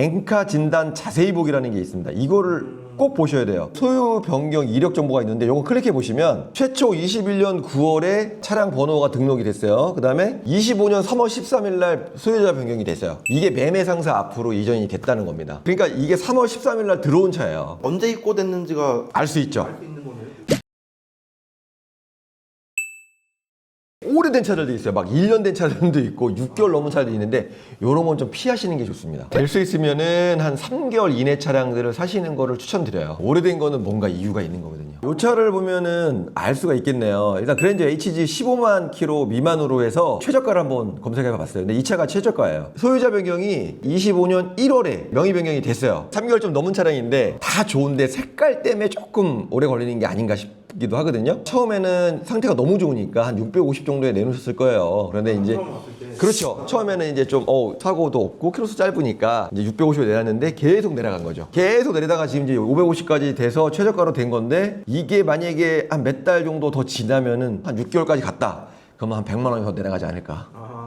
엔카 진단 자세히 보기라는 게 있습니다. 이거를 꼭 보셔야 돼요. 소유 변경 이력 정보가 있는데 이거 클릭해 보시면 최초 21년 9월에 차량 번호가 등록이 됐어요. 그 다음에 25년 3월 13일 날 소유자 변경이 됐어요. 이게 매매 상사 앞으로 이전이 됐다는 겁니다. 그러니까 이게 3월 13일 날 들어온 차예요. 언제 입고됐는지가 알 수 있죠. 알 수 있는 오래된 차들도 있어요. 막 1년 된 차들도 있고 6개월 넘은 차들도 있는데 이런 건 좀 피하시는 게 좋습니다. 될 수 있으면은 한 3개월 이내 차량들을 사시는 거를 추천드려요. 오래된 거는 뭔가 이유가 있는 거거든요. 이 차를 보면은 알 수가 있겠네요. 일단 그랜저 HG 15만 킬로 미만으로 해서 최저가를 한번 검색해 봤어요. 근데 이 차가 최저가예요. 소유자 변경이 25년 1월에 명의 변경이 됐어요. 3개월 좀 넘은 차량인데 다 좋은데 색깔 때문에 조금 오래 걸리는 게 아닌가 싶어요. 기도 하거든요. 처음에는 상태가 너무 좋으니까 한 650 정도에 내놓으셨을 거예요. 그런데 이제 때. 그렇죠. 처음에는 이제 좀 어, 사고도 없고 키로수 짧으니까 이제 650을 내놨는데 계속 내려간 거죠. 계속 내리다가 지금 이제 550까지 돼서 최저가로 된 건데 이게 만약에 한 몇 달 정도 더 지나면은 한 6개월까지 갔다. 그러면 한 100만 원이 더 내려가지 않을까. 아,